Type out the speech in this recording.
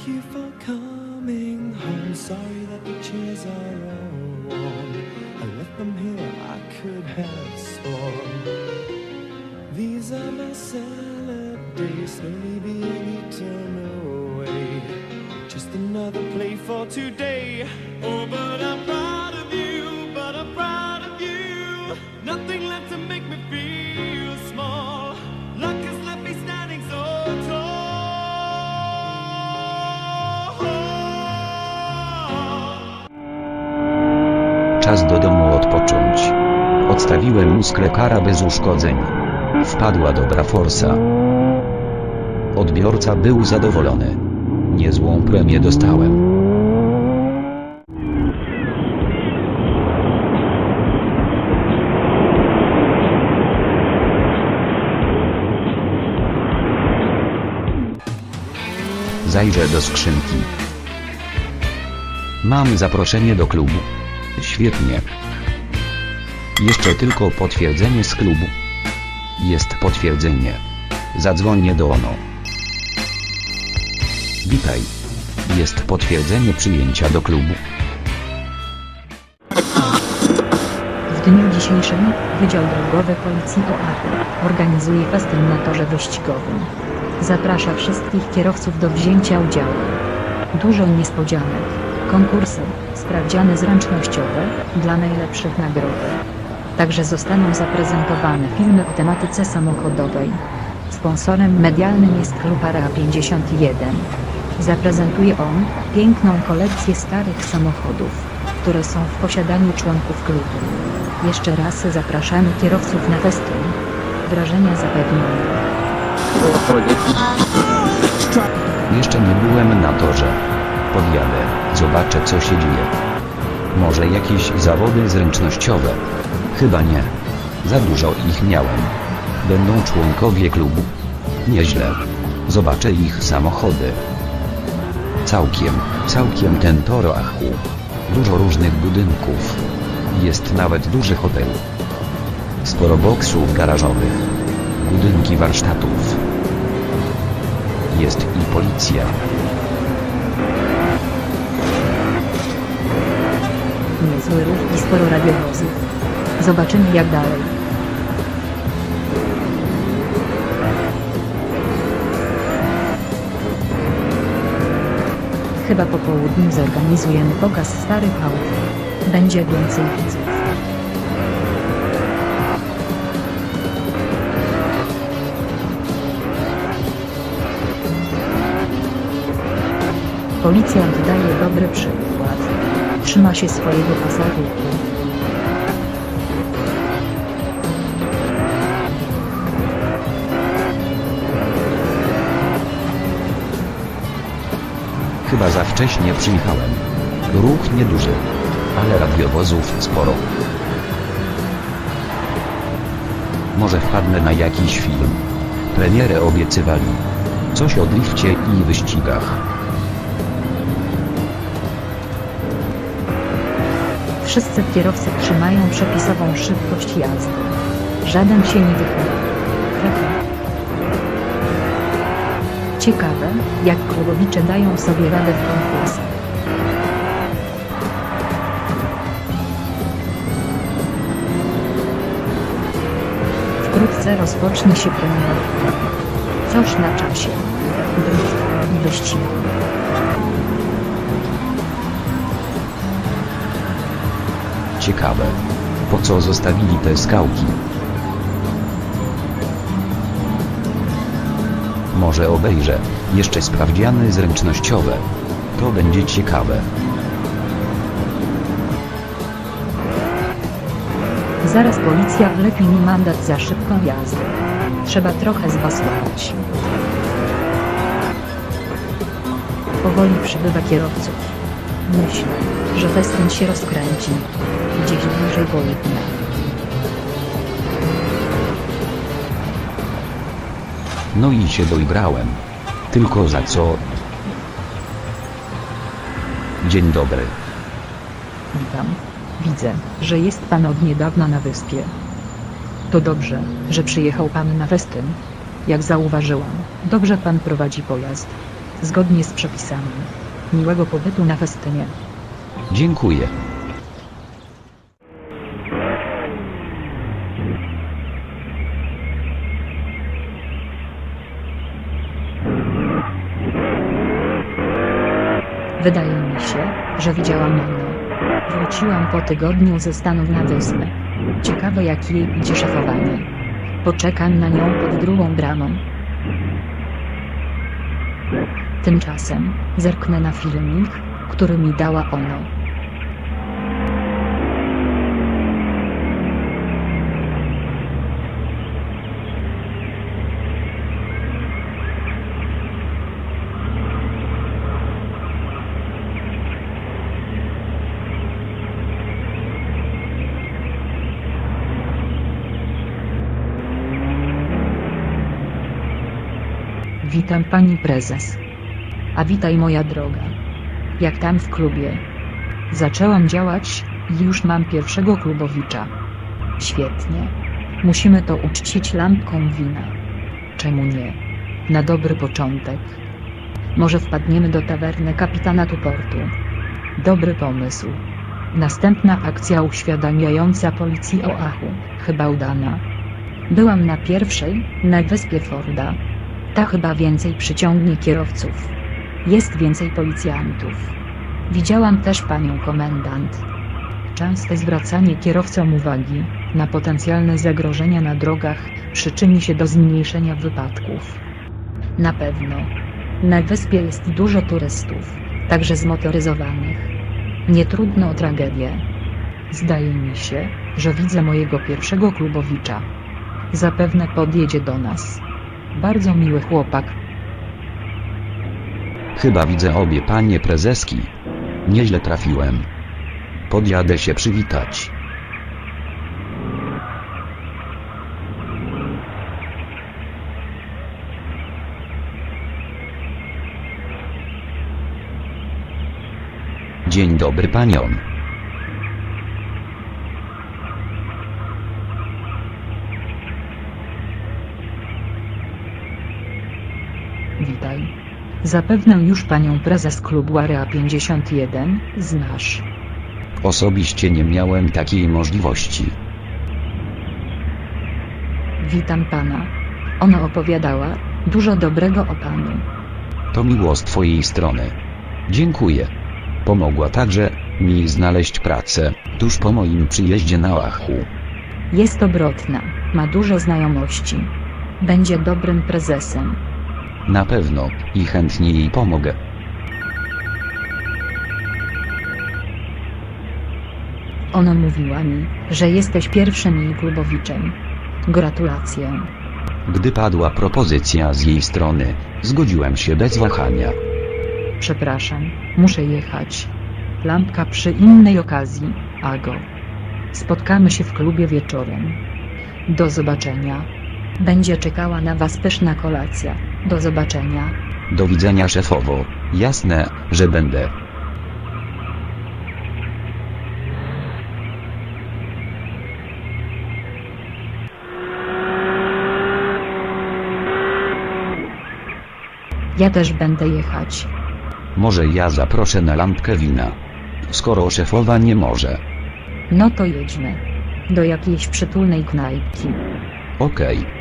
Thank you for coming home. Sorry that the chairs are all worn. I left them here, I could have sworn. These are my salad days, slowly being eaten away. Just another play for today. Oh, but I'm proud of you, but I'm proud of you. Nothing left to make me feel Czas do domu odpocząć. Odstawiłem musklekara bez uszkodzeń. Wpadła dobra forsa. Odbiorca był zadowolony. Niezłą premię dostałem. Zajrzę do skrzynki. Mam zaproszenie do klubu. Świetnie. Jeszcze tylko potwierdzenie z klubu. Jest potwierdzenie. Zadzwonię do ONO. Witaj. Jest potwierdzenie przyjęcia do klubu. W dniu dzisiejszym Wydział Drogowy Policji OAR organizuje festyn na torze wyścigowym. Zaprasza wszystkich kierowców do wzięcia udziału. Dużo niespodzianek, konkursy, sprawdziany zręcznościowe dla najlepszych nagrody. Także zostaną zaprezentowane filmy o tematyce samochodowej. Sponsorem medialnym jest Klub Area 51. Zaprezentuje on piękną kolekcję starych samochodów, które są w posiadaniu członków klubu. Jeszcze raz zapraszamy kierowców na festyn. Wrażenia zapewnione. Jeszcze nie byłem na torze. Podjadę, zobaczę co się dzieje. Może jakieś zawody zręcznościowe? Chyba nie. Za dużo ich miałem. Będą członkowie klubu. Nieźle. Zobaczę ich samochody. Całkiem, całkiem ten tor achu. Dużo różnych budynków. Jest nawet duży hotel. Sporo boksów garażowych. Budynki warsztatów. Jest i policja. Niezły ruch i sporo radiowozów. Zobaczymy jak dalej. Chyba po południu zorganizujemy pokaz starych aut. Będzie więcej widzów. Policjant daje dobry przykład. Trzyma się swojego pasażerki. Chyba za wcześnie przyjechałem. Ruch nieduży, ale radiowozów sporo. Może wpadnę na jakiś film. Premierę obiecywali. Coś o drifcie i wyścigach. Wszyscy kierowcy trzymają przepisową szybkość jazdy. Żaden się nie wychyla. Ciekawe, jak klubowicze dają sobie radę w konkursach. Wkrótce rozpocznie się premiera. Coś na czasie. Drift i wyścigi. Ciekawe. Po co zostawili te skałki? Może obejrzę. Jeszcze sprawdziany zręcznościowe. To będzie ciekawe. Zaraz policja wlepi mi mandat za szybką jazdę. Trzeba trochę zbasować. Powoli przybywa kierowców. Myślę, że festyn się rozkręci. Południa. No i się doigrałem. Tylko za co? Dzień dobry. Witam. Widzę, że jest pan od niedawna na wyspie. To dobrze, że przyjechał pan na festyn. Jak zauważyłam, dobrze pan prowadzi pojazd. Zgodnie z przepisami. Miłego pobytu na festynie. Dziękuję. Wydaje mi się, że widziałam Annę. Wróciłam po tygodniu ze Stanów na wyspę. Ciekawe jak jej idzie szefowanie. Poczekam na nią pod drugą bramą. Tymczasem zerknę na filmik, który mi dała ono. Witam pani prezes. A witaj moja droga. Jak tam w klubie? Zaczęłam działać i już mam pierwszego klubowicza. Świetnie. Musimy to uczcić lampką wina. Czemu nie? Na dobry początek. Może wpadniemy do tawerny kapitana Tuportu. Dobry pomysł. Następna akcja uświadamiająca policji o Achu, chyba udana. Byłam na pierwszej, na wyspie Forda. Ta chyba więcej przyciągnie kierowców. Jest więcej policjantów. Widziałam też panią komendant. Częste zwracanie kierowcom uwagi na potencjalne zagrożenia na drogach przyczyni się do zmniejszenia wypadków. Na pewno. Na wyspie jest dużo turystów, także zmotoryzowanych. Nie trudno o tragedię. Zdaje mi się, że widzę mojego pierwszego klubowicza. Zapewne podjedzie do nas. Bardzo miły chłopak. Chyba widzę obie panie prezeski. Nieźle trafiłem. Podjadę się przywitać. Dzień dobry paniom. Witaj. Zapewne już panią prezes klubu Area 51 znasz. Osobiście nie miałem takiej możliwości. Witam pana. Ona opowiadała dużo dobrego o panu. To miło z twojej strony. Dziękuję. Pomogła także mi znaleźć pracę tuż po moim przyjeździe na Oahu. Jest obrotna, ma dużo znajomości. Będzie dobrym prezesem. Na pewno i chętnie jej pomogę. Ona mówiła mi, że jesteś pierwszym jej klubowiczem. Gratulacje. Gdy padła propozycja z jej strony, zgodziłem się bez wahania. Przepraszam, muszę jechać. Lampka przy innej okazji, Ago. Spotkamy się w klubie wieczorem. Do zobaczenia. Będzie czekała na was pyszna kolacja. Do zobaczenia. Do widzenia szefowo. Jasne, że będę. Ja też będę jechać. Może ja zaproszę na lampkę wina. Skoro szefowa nie może. No to jedźmy. Do jakiejś przytulnej knajpki. Okej.